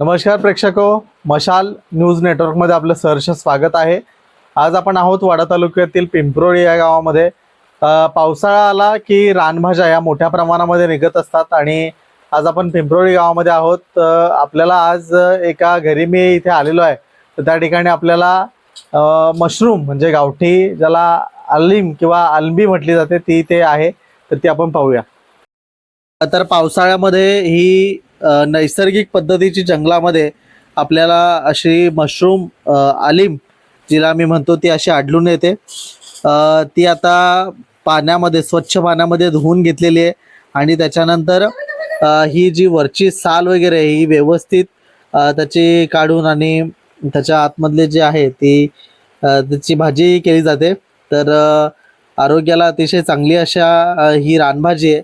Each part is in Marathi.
नमस्कार प्रेक्षको मशाल न्यूज नेटवर्कमध्ये आपलं सहर्ष स्वागत आहे. आज आपण आहोत वाडा तालुक्यातील पिंपरोळी या गावामध्ये. पावसाळा आला की रानभाज्या या मोठ्या प्रमाणामध्ये निघत असतात आणि आज आपण पिंपरोळी गावामध्ये आहोत. आपल्याला आज एका घरी मी इथे आलेलो आहे. तर त्या ठिकाणी आपल्याला मशरूम म्हणजे गावठी ज्याला अलीम किंवा अल्बी म्हटली जाते ती इथे आहे. तर ती आपण पाहूया. तर पावसाळ्यामध्ये ही नैसर्गिक पद्धतीची जंगलामध्ये आपल्याला अशी मशरूम आलिम जिला मी म्हणतो ती अशी आढळून येते. ती आता पाण्यामध्ये स्वच्छ पाण्यामध्ये धुवून घेतलेली आहे आणि त्याच्यानंतर ही जी वरची साल वगैरे आहे, ही व्यवस्थित त्याची काढून आणि त्याच्या आतमधले जे आहे ती त्याची भाजी केली जाते. तर आरोग्याला अतिशय चांगली अशा ही रानभाजी आहे.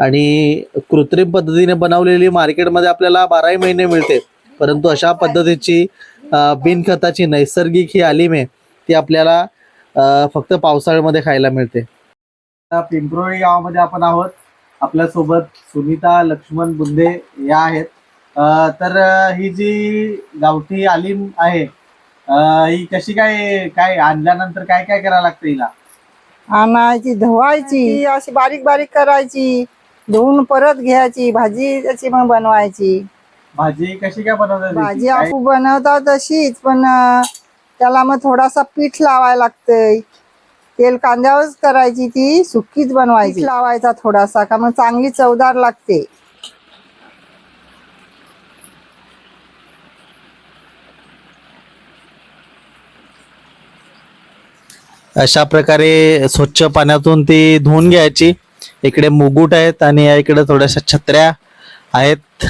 आणि कृत्रिम पद्धतीने बनवलेली मार्केटमध्ये आपल्याला बाराही महिने मिळते. परंतु अशा पद्धतीची बिनखताची नैसर्गिक ही आलिम आहे ती आपल्याला फक्त पावसाळ्यामध्ये खायला मिळते. पिंपरोळी गावामध्ये आपण आहोत. आपल्यासोबत सुनीता लक्ष्मण बुंदे या आहेत. तर ही जी गावठी आलिम आहे ही कशी काय काय आणल्यानंतर काय काय करायला लागतं हिला? आणायची धुवायची. अशी बारीक बारीक करायची. धुवून परत घ्यायची भाजी त्याची मग बनवायची. भाजी कशी काय बनवतात भाजी आपण बनवतात तशीच पण त्याला मग थोडासा पीठ लावायला लागतंय. तेल कांद्यावरच करायची ती सुकीच बनवायची. पीठ लावायचा थोडासा का मग चांगली चवदार लागते. अशा प्रकारे स्वच्छ पाण्यातून ती धुवून घ्यायची. इकडे मुगुट आहेत आणि या इकडे थोड्याशा छत्र्या आहेत.